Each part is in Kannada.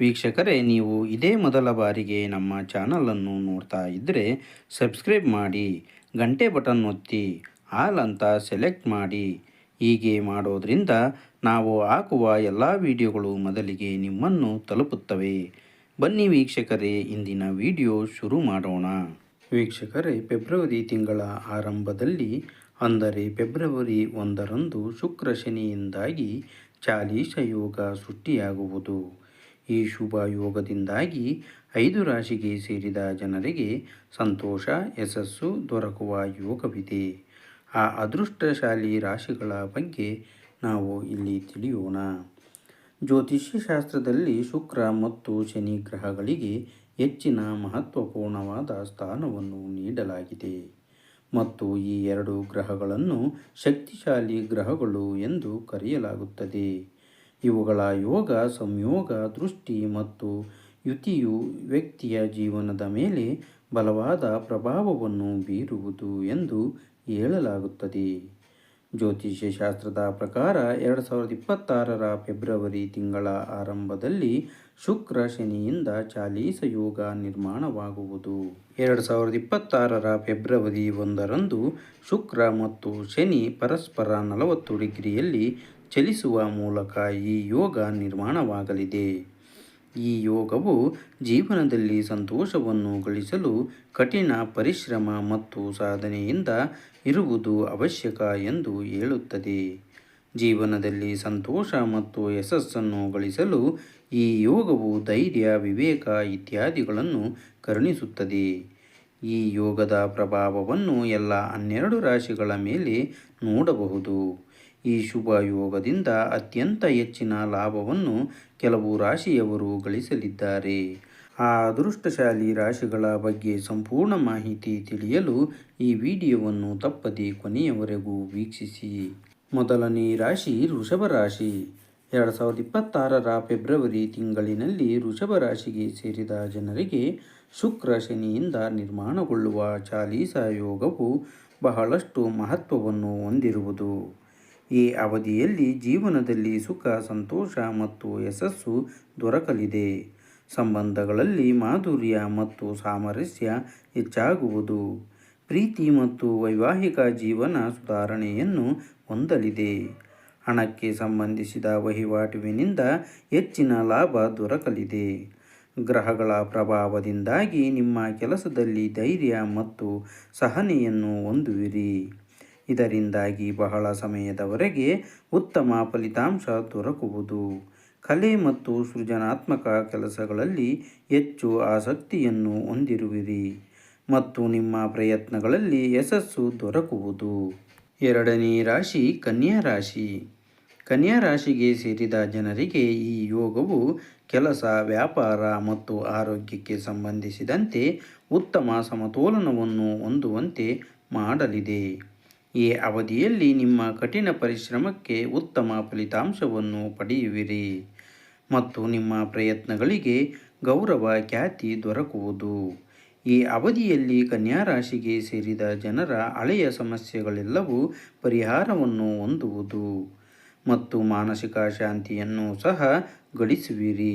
ವೀಕ್ಷಕರೇ, ನೀವು ಇದೇ ಮೊದಲ ಬಾರಿಗೆ ನಮ್ಮ ಚಾನಲನ್ನು ನೋಡ್ತಾ ಇದ್ದರೆ ಸಬ್ಸ್ಕ್ರೈಬ್ ಮಾಡಿ, ಗಂಟೆ ಬಟನ್ ಒತ್ತಿ, ಆಲ್ ಅಂತ ಸೆಲೆಕ್ಟ್ ಮಾಡಿ. ಹೀಗೆ ಮಾಡೋದ್ರಿಂದ ನಾವು ಹಾಕುವ ಎಲ್ಲ ವಿಡಿಯೋಗಳು ಮೊದಲಿಗೆ ನಿಮ್ಮನ್ನು ತಲುಪುತ್ತವೆ. ಬನ್ನಿ ವೀಕ್ಷಕರೇ, ಇಂದಿನ ವಿಡಿಯೋ ಶುರು ಮಾಡೋಣ. ವೀಕ್ಷಕರೇ, ಫೆಬ್ರವರಿ ತಿಂಗಳ ಆರಂಭದಲ್ಲಿ, ಅಂದರೆ ಫೆಬ್ರವರಿ ಒಂದರಂದು ಶುಕ್ರ ಶನಿಯಿಂದಾಗಿ ಚಾಲೀಸ ಯೋಗ ಸೃಷ್ಟಿಯಾಗುವುದು. ಈ ಶುಭ ಯೋಗದಿಂದಾಗಿ ಐದು ರಾಶಿಗೆ ಸೇರಿದ ಜನರಿಗೆ ಸಂತೋಷ, ಯಶಸ್ಸು ದೊರಕುವ ಯೋಗವಿದೆ. ಆ ಅದೃಷ್ಟಶಾಲಿ ರಾಶಿಗಳ ಬಗ್ಗೆ ನಾವು ಇಲ್ಲಿ ತಿಳಿಯೋಣ. ಜ್ಯೋತಿಷ್ಯ ಶಾಸ್ತ್ರದಲ್ಲಿ ಶುಕ್ರ ಮತ್ತು ಶನಿ ಗ್ರಹಗಳಿಗೆ ಹೆಚ್ಚಿನ ಮಹತ್ವಪೂರ್ಣವಾದ ಸ್ಥಾನವನ್ನು ನೀಡಲಾಗಿದೆ. ಮತ್ತು ಈ ಎರಡು ಗ್ರಹಗಳನ್ನು ಶಕ್ತಿಶಾಲಿ ಗ್ರಹಗಳು ಎಂದು ಕರೆಯಲಾಗುತ್ತದೆ. ಇವುಗಳ ಯೋಗ, ಸಂಯೋಗ, ದೃಷ್ಟಿ ಮತ್ತು ಯುತಿಯು ವ್ಯಕ್ತಿಯ ಜೀವನದ ಮೇಲೆ ಬಲವಾದ ಪ್ರಭಾವವನ್ನು ಬೀರುವುದು ಎಂದು ಹೇಳಲಾಗುತ್ತದೆ. ಜ್ಯೋತಿಷ್ಯ ಶಾಸ್ತ್ರದ ಪ್ರಕಾರ ಎರಡು ಸಾವಿರದ ಇಪ್ಪತ್ತಾರರ ಫೆಬ್ರವರಿ ತಿಂಗಳ ಆರಂಭದಲ್ಲಿ ಶುಕ್ರ ಶನಿಯಿಂದ ಚಾಲೀಸ ಯೋಗ ನಿರ್ಮಾಣವಾಗುವುದು. ಎರಡು ಸಾವಿರದ ಇಪ್ಪತ್ತಾರರ ಫೆಬ್ರವರಿ ಒಂದರಂದು ಶುಕ್ರ ಮತ್ತು ಶನಿ ಪರಸ್ಪರ ನಲವತ್ತು ಡಿಗ್ರಿಯಲ್ಲಿ ಚಲಿಸುವ ಮೂಲಕ ಈ ಯೋಗ ನಿರ್ಮಾಣವಾಗಲಿದೆ. ಈ ಯೋಗವು ಜೀವನದಲ್ಲಿ ಸಂತೋಷವನ್ನು ಗಳಿಸಲು ಕಠಿಣ ಪರಿಶ್ರಮ ಮತ್ತು ಸಾಧನೆಯಿಂದ ಇರುವುದು ಅವಶ್ಯಕ ಎಂದು ಹೇಳುತ್ತದೆ. ಜೀವನದಲ್ಲಿ ಸಂತೋಷ ಮತ್ತು ಯಶಸ್ಸನ್ನು ಗಳಿಸಲು ಈ ಯೋಗವು ಧೈರ್ಯ, ವಿವೇಕ ಇತ್ಯಾದಿಗಳನ್ನು ಕರುಣಿಸುತ್ತದೆ. ಈ ಯೋಗದ ಪ್ರಭಾವವನ್ನು ಎಲ್ಲ ಹನ್ನೆರಡು ರಾಶಿಗಳ ಮೇಲೆ ನೋಡಬಹುದು. ಈ ಶುಭ ಯೋಗದಿಂದ ಅತ್ಯಂತ ಹೆಚ್ಚಿನ ಲಾಭವನ್ನು ಕೆಲವು ರಾಶಿಯವರು ಗಳಿಸಲಿದ್ದಾರೆ. ಆ ಅದೃಷ್ಟಶಾಲಿ ರಾಶಿಗಳ ಬಗ್ಗೆ ಸಂಪೂರ್ಣ ಮಾಹಿತಿ ತಿಳಿಯಲು ಈ ವಿಡಿಯೋವನ್ನು ತಪ್ಪದೆ ಕೊನೆಯವರೆಗೂ ವೀಕ್ಷಿಸಿ. ಮೊದಲನೇ ರಾಶಿ ವೃಷಭ ರಾಶಿ. ಎರಡು ಸಾವಿರದ ಇಪ್ಪತ್ತಾರರ ಫೆಬ್ರವರಿ ತಿಂಗಳಿನಲ್ಲಿ ವೃಷಭ ರಾಶಿಗೆ ಸೇರಿದ ಜನರಿಗೆ ಶುಕ್ರ ಶನಿಯಿಂದ ನಿರ್ಮಾಣಗೊಳ್ಳುವ ಚಾಲೀಸ ಯೋಗವು ಬಹಳಷ್ಟು ಮಹತ್ವವನ್ನು ಹೊಂದಿರುವುದು. ಈ ಅವಧಿಯಲ್ಲಿ ಜೀವನದಲ್ಲಿ ಸುಖ, ಸಂತೋಷ ಮತ್ತು ಯಶಸ್ಸು ದೊರಕಲಿದೆ. ಸಂಬಂಧಗಳಲ್ಲಿ ಮಾಧುರ್ಯ ಮತ್ತು ಸಾಮರಸ್ಯ ಹೆಚ್ಚಾಗುವುದು. ಪ್ರೀತಿ ಮತ್ತು ವೈವಾಹಿಕ ಜೀವನ ಸುಧಾರಣೆಯನ್ನು ಹೊಂದಲಿದೆ. ಹಣಕ್ಕೆ ಸಂಬಂಧಿಸಿದ ವಹಿವಾಟುವಿನಿಂದ ಹೆಚ್ಚಿನ ಲಾಭ ದೊರಕಲಿದೆ. ಗ್ರಹಗಳ ಪ್ರಭಾವದಿಂದಾಗಿ ನಿಮ್ಮ ಕೆಲಸದಲ್ಲಿ ಧೈರ್ಯ ಮತ್ತು ಸಹನೆಯನ್ನು ಹೊಂದುವಿರಿ. ಇದರಿಂದಾಗಿ ಬಹಳ ಸಮಯದವರೆಗೆ ಉತ್ತಮ ಫಲಿತಾಂಶ ದೊರಕುವುದು. ಕಲೆ ಮತ್ತು ಸೃಜನಾತ್ಮಕ ಕೆಲಸಗಳಲ್ಲಿ ಹೆಚ್ಚು ಆಸಕ್ತಿಯನ್ನು ಹೊಂದಿರುವಿರಿ ಮತ್ತು ನಿಮ್ಮ ಪ್ರಯತ್ನಗಳಲ್ಲಿ ಯಶಸ್ಸು ದೊರಕುವುದು. ಎರಡನೇ ರಾಶಿ, ಕನ್ಯಾ ರಾಶಿ. ಕನ್ಯಾ ರಾಶಿಗೆ ಸೇರಿದ ಜನರಿಗೆ ಈ ಯೋಗವು ಕೆಲಸ, ವ್ಯಾಪಾರ ಮತ್ತು ಆರೋಗ್ಯಕ್ಕೆ ಸಂಬಂಧಿಸಿದಂತೆ ಉತ್ತಮ ಸಮತೋಲನವನ್ನು ಹೊಂದುವಂತೆ ಮಾಡಲಿದೆ. ಈ ಅವಧಿಯಲ್ಲಿ ನಿಮ್ಮ ಕಠಿಣ ಪರಿಶ್ರಮಕ್ಕೆ ಉತ್ತಮ ಫಲಿತಾಂಶವನ್ನು ಪಡೆಯುವಿರಿ ಮತ್ತು ನಿಮ್ಮ ಪ್ರಯತ್ನಗಳಿಗೆ ಗೌರವ ಖ್ಯಾತಿ ದೊರಕುವುದು. ಈ ಅವಧಿಯಲ್ಲಿ ಕನ್ಯಾ ರಾಶಿಗೆ ಸೇರಿದ ಜನರ ಹಳೆಯ ಸಮಸ್ಯೆಗಳೆಲ್ಲವೂ ಪರಿಹಾರವನ್ನು ಹೊಂದುವುದು ಮತ್ತು ಮಾನಸಿಕ ಶಾಂತಿಯನ್ನು ಸಹ ಗಳಿಸುವಿರಿ.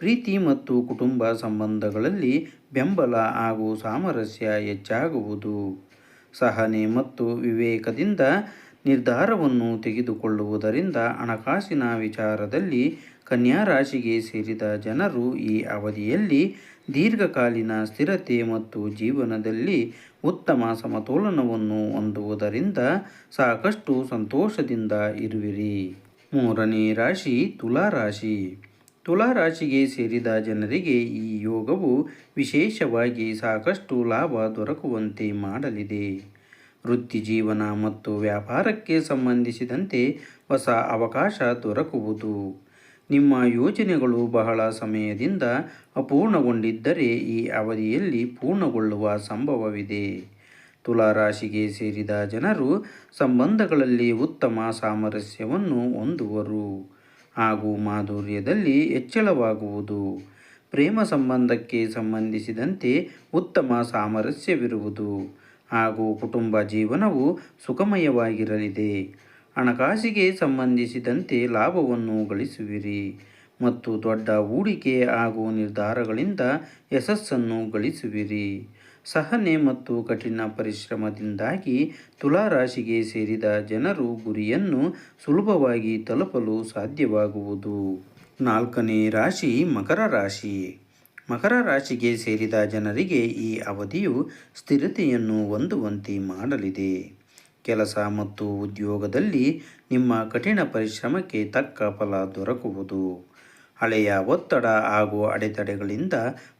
ಪ್ರೀತಿ ಮತ್ತು ಕುಟುಂಬ ಸಂಬಂಧಗಳಲ್ಲಿ ಬೆಂಬಲ ಹಾಗೂ ಸಾಮರಸ್ಯ ಹೆಚ್ಚಾಗುವುದು. ಸಹನೆ ಮತ್ತು ವಿವೇಕದಿಂದ ನಿರ್ಧಾರವನ್ನು ತೆಗೆದುಕೊಳ್ಳುವುದರಿಂದ ಹಣಕಾಸಿನ ವಿಚಾರದಲ್ಲಿ ಕನ್ಯಾ ರಾಶಿಗೆ ಸೇರಿದ ಜನರು ಈ ಅವಧಿಯಲ್ಲಿ ದೀರ್ಘಕಾಲೀನ ಸ್ಥಿರತೆ ಮತ್ತು ಜೀವನದಲ್ಲಿ ಉತ್ತಮ ಸಮತೋಲನವನ್ನು ಹೊಂದುವುದರಿಂದ ಸಾಕಷ್ಟು ಸಂತೋಷದಿಂದ ಇರುವಿರಿ. ಮೂರನೇ ರಾಶಿ ತುಲಾ ರಾಶಿ ತುಲಾ ರಾಶಿಗೆ ಸೇರಿದ ಜನರಿಗೆ ಈ ಯೋಗವು ವಿಶೇಷವಾಗಿ ಸಾಕಷ್ಟು ಲಾಭ ದೊರಕುವಂತೆ ಮಾಡಲಿದೆ. ವೃತ್ತಿ ಜೀವನ ಮತ್ತು ವ್ಯಾಪಾರಕ್ಕೆ ಸಂಬಂಧಿಸಿದಂತೆ ಹೊಸ ಅವಕಾಶ ದೊರಕುವುದು. ನಿಮ್ಮ ಯೋಜನೆಗಳು ಬಹಳ ಸಮಯದಿಂದ ಅಪೂರ್ಣಗೊಂಡಿದ್ದರೆ ಈ ಅವಧಿಯಲ್ಲಿ ಪೂರ್ಣಗೊಳ್ಳುವ ಸಂಭವವಿದೆ. ತುಲಾರಾಶಿಗೆ ಸೇರಿದ ಜನರು ಸಂಬಂಧಗಳಲ್ಲಿ ಉತ್ತಮ ಸಾಮರಸ್ಯವನ್ನು ಹೊಂದುವರು. ಹಾಗೂ ಮಾಧುರ್ಯದಲ್ಲಿ ಹೆಚ್ಚಳವಾಗುವುದು. ಪ್ರೇಮ ಸಂಬಂಧಕ್ಕೆ ಸಂಬಂಧಿಸಿದಂತೆ ಉತ್ತಮ ಸಾಮರಸ್ಯವಿರುವುದು ಹಾಗೂ ಕುಟುಂಬ ಜೀವನವು ಸುಖಮಯವಾಗಿರಲಿದೆ. ಹಣಕಾಸಿಗೆ ಸಂಬಂಧಿಸಿದಂತೆ ಲಾಭವನ್ನು ಗಳಿಸುವಿರಿ ಮತ್ತು ದೊಡ್ಡ ಹೂಡಿಕೆ ಹಾಗೂ ನಿರ್ಧಾರಗಳಿಂದ ಯಶಸ್ಸನ್ನು ಗಳಿಸುವಿರಿ. ಸಹನೆ ಮತ್ತು ಕಠಿಣ ಪರಿಶ್ರಮದಿಂದಾಗಿ ತುಲಾರಾಶಿಗೆ ಸೇರಿದ ಜನರು ಗುರಿಯನ್ನು ಸುಲಭವಾಗಿ ತಲುಪಲು ಸಾಧ್ಯವಾಗುವುದು. ನಾಲ್ಕನೇ ರಾಶಿ ಮಕರ ರಾಶಿ. ಮಕರ ರಾಶಿಗೆ ಸೇರಿದ ಜನರಿಗೆ ಈ ಅವಧಿಯು ಸ್ಥಿರತೆಯನ್ನು ಹೊಂದುವಂತೆ ಮಾಡಲಿದೆ. ಕೆಲಸ ಮತ್ತು ಉದ್ಯೋಗದಲ್ಲಿ ನಿಮ್ಮ ಕಠಿಣ ಪರಿಶ್ರಮಕ್ಕೆ ತಕ್ಕ ಫಲ ದೊರಕುವುದು. ಹಳೆಯ ಒತ್ತಡ ಹಾಗೂ ಅಡೆತಡೆಗಳಿಂದ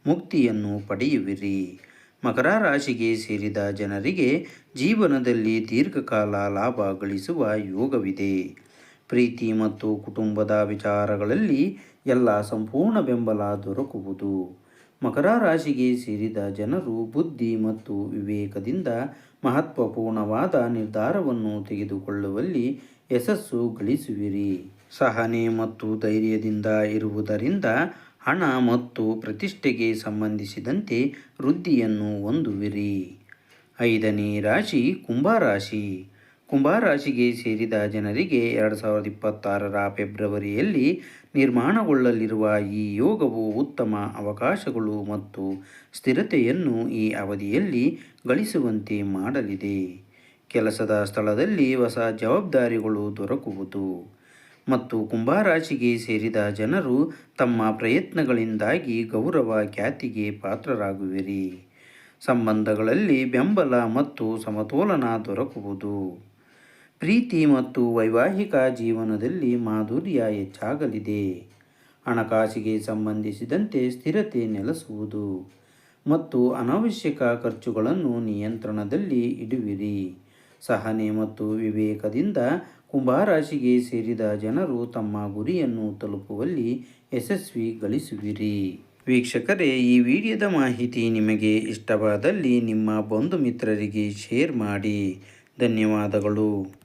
ಮುಕ್ತಿಯನ್ನು ಪಡೆಯುವಿರಿ. ಮಕರ ರಾಶಿಗೆ ಸೇರಿದ ಜನರಿಗೆ ಜೀವನದಲ್ಲಿ ದೀರ್ಘಕಾಲ ಲಾಭ ಗಳಿಸುವ ಯೋಗವಿದೆ. ಪ್ರೀತಿ ಮತ್ತು ಕುಟುಂಬದ ವಿಚಾರಗಳಲ್ಲಿ ಎಲ್ಲ ಸಂಪೂರ್ಣ ಬೆಂಬಲ ದೊರಕುವುದು. ಮಕರ ರಾಶಿಗೆ ಸೇರಿದ ಜನರು ಬುದ್ಧಿ ಮತ್ತು ವಿವೇಕದಿಂದ ಮಹತ್ವಪೂರ್ಣವಾದ ನಿರ್ಧಾರವನ್ನು ತೆಗೆದುಕೊಳ್ಳುವಲ್ಲಿ ಯಶಸ್ಸು ಗಳಿಸುವಿರಿ. ಸಹನೆ ಮತ್ತು ಧೈರ್ಯದಿಂದ ಇರುವುದರಿಂದ ಹಣ ಮತ್ತು ಪ್ರತಿಷ್ಠೆಗೆ ಸಂಬಂಧಿಸಿದಂತೆ ವೃದ್ಧಿಯನ್ನು ಹೊಂದುವಿರಿ. ಐದನೇ ರಾಶಿ, ಕುಂಭರಾಶಿ. ಕುಂಭರಾಶಿಗೆ ಸೇರಿದ ಜನರಿಗೆ ಎರಡು ಸಾವಿರದ ಇಪ್ಪತ್ತಾರರ ಫೆಬ್ರವರಿಯಲ್ಲಿ ನಿರ್ಮಾಣಗೊಳ್ಳಲಿರುವ ಈ ಯೋಗವು ಉತ್ತಮ ಅವಕಾಶಗಳು ಮತ್ತು ಸ್ಥಿರತೆಯನ್ನು ಈ ಅವಧಿಯಲ್ಲಿ ಗಳಿಸುವಂತೆ ಮಾಡಲಿದೆ. ಕೆಲಸದ ಸ್ಥಳದಲ್ಲಿ ಹೊಸ ಜವಾಬ್ದಾರಿಗಳು ದೊರಕುವುದು. ಮತ್ತು ಕುಂಭರಾಶಿಗೆ ಸೇರಿದ ಜನರು ತಮ್ಮ ಪ್ರಯತ್ನಗಳಿಂದಾಗಿ ಗೌರವ ಖ್ಯಾತಿಗೆ ಪಾತ್ರರಾಗುವಿರಿ. ಸಂಬಂಧಗಳಲ್ಲಿ ಬೆಂಬಲ ಮತ್ತು ಸಮತೋಲನ ದೊರಕುವುದು. ಪ್ರೀತಿ ಮತ್ತು ವೈವಾಹಿಕ ಜೀವನದಲ್ಲಿ ಮಾಧುರ್ಯ ಹೆಚ್ಚಾಗಲಿದೆ. ಹಣಕಾಸಿಗೆ ಸಂಬಂಧಿಸಿದಂತೆ ಸ್ಥಿರತೆ ನೆಲೆಸುವುದು ಮತ್ತು ಅನಾವಶ್ಯಕ ಖರ್ಚುಗಳನ್ನು ನಿಯಂತ್ರಣದಲ್ಲಿ ಇಡುವಿರಿ. ಸಹನೆ ಮತ್ತು ವಿವೇಕದಿಂದ ಕುಂಭರಾಶಿಗೆ ಸೇರಿದ ಜನರು ತಮ್ಮ ಗುರಿಯನ್ನು ತಲುಪುವಲ್ಲಿ ಯಶಸ್ವಿ ಗಳಿಸುವಿರಿ. ವೀಕ್ಷಕರೇ, ಈ ವಿಡಿಯೋದ ಮಾಹಿತಿ ನಿಮಗೆ ಇಷ್ಟವಾದಲ್ಲಿ ನಿಮ್ಮ ಬಂಧು ಮಿತ್ರರಿಗೆ ಶೇರ್ ಮಾಡಿ. ಧನ್ಯವಾದಗಳು.